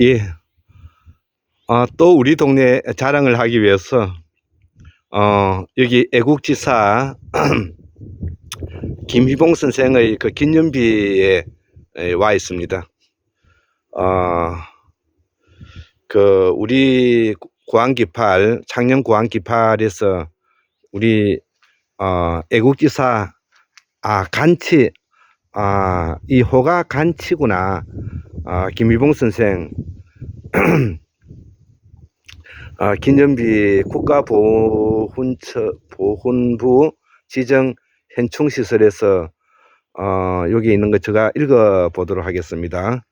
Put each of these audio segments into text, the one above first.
예. 아, 또 우리 동네 자랑을 하기 위해서, 어, 여기 애국지사 김희봉 선생의 그 기념비에 에, 와 있습니다. 어, 그, 우리 구안기팔, 창녕 구안기팔에서 우리, 어, 애국지사, 아, 간치, 아, 이 호가 간치구나. 아, 김희봉 선생, 아, 기념비 국가보훈처, 보훈부 지정 현충시설에서, 어, 여기 있는 거 제가 읽어보도록 하겠습니다.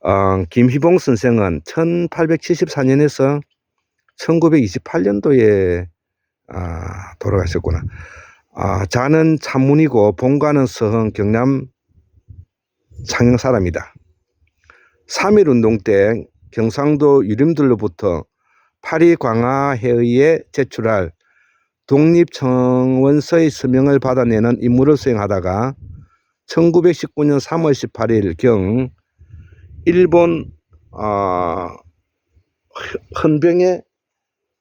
어, 김희봉 선생은 1874년에서 1928년도에, 아, 돌아가셨구나. 아, 자는 참문이고 본가는 서흥 경남 창녕 사람이다. 3.1 운동 때 경상도 유림들로부터 파리 광화회의에 제출할 독립청원서의 서명을 받아내는 임무를 수행하다가 1919년 3월 18일 경 일본 어, 헌병에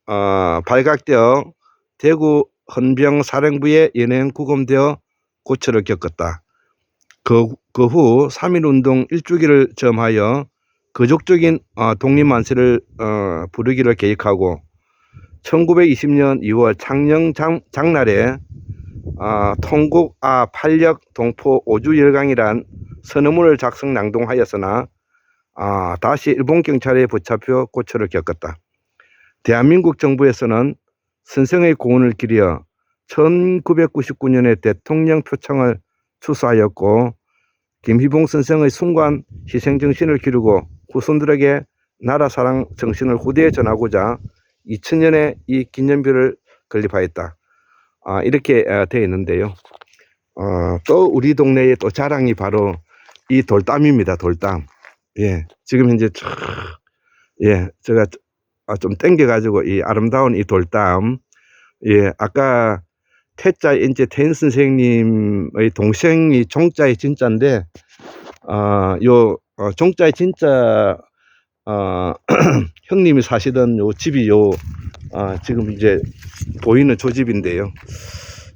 어, 발각되어 대구 헌병 사령부에 연행 구금되어 고초를 겪었다. 그, 그 후 3.1운동 일주기를 점하여 거족적인 어, 독립만세를 어, 부르기를 계획하고 1920년 2월 창녕 장, 장날에 어, 통곡 아 팔력 동포 오주열강이란 선언문을 작성 낭동하였으나 아, 다시 일본 경찰에 붙잡혀 고초를 겪었다. 대한민국 정부에서는 선생의 고운을 기리어 1999년에 대통령 표창을 추수하였고 김희봉 선생의 순간 희생 정신을 기르고 후손들에게 나라 사랑 정신을 후대에 전하고자 2000년에 이 기념비를 건립하였다. 아, 이렇게 어, 되어 있는데요. 어, 또 우리 동네의 또 자랑이 바로 이 돌담입니다. 돌담. 예, 지금 현재 촤, 예, 제가 아, 좀 땡겨가지고 이 아름다운 이 돌담. 예, 아까 태자 이제 태인 선생님의 동생이 종자의 진짜인데, 어, 요 어, 종자의 진짜 어, 형님이 사시던 요 집이 요 어, 지금 이제 보이는 저 집인데요.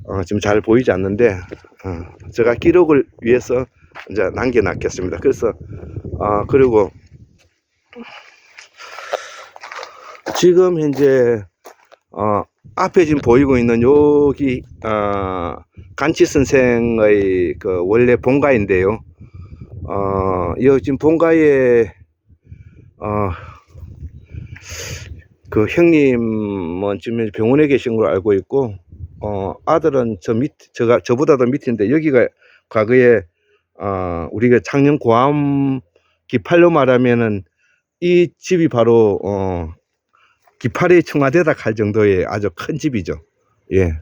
어, 지금 잘 보이지 않는데 어, 제가 기록을 위해서 이제 남겨놨겠습니다. 그래서 어, 그리고 지금 현재 어, 앞에 지금 보이고 있는 여기 어, 간치 선생의 그 원래 본가인데요. 어, 여 지금 본가에 어, 그 형님은 지금 병원에 계신 걸로 알고 있고 어, 아들은 저 밑, 저가 저보다도 밑인데 여기가 과거에 어, 우리가 창녕 고암 기팔로 말하면은 이 집이 바로 어, 기팔의 청와대다 할 정도의 아주 큰 집이죠. 예.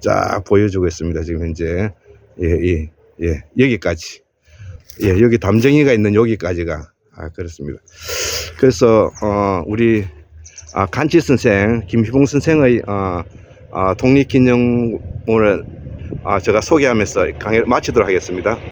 쫙 보여주고 있습니다. 지금 현재. 예, 예, 예. 여기까지. 예, 여기 담정이가 있는 여기까지가. 아, 그렇습니다. 그래서, 어, 우리, 아, 간치 선생, 김희봉 선생의, 어, 어, 독립기념물을, 아, 제가 소개하면서 강의를 마치도록 하겠습니다.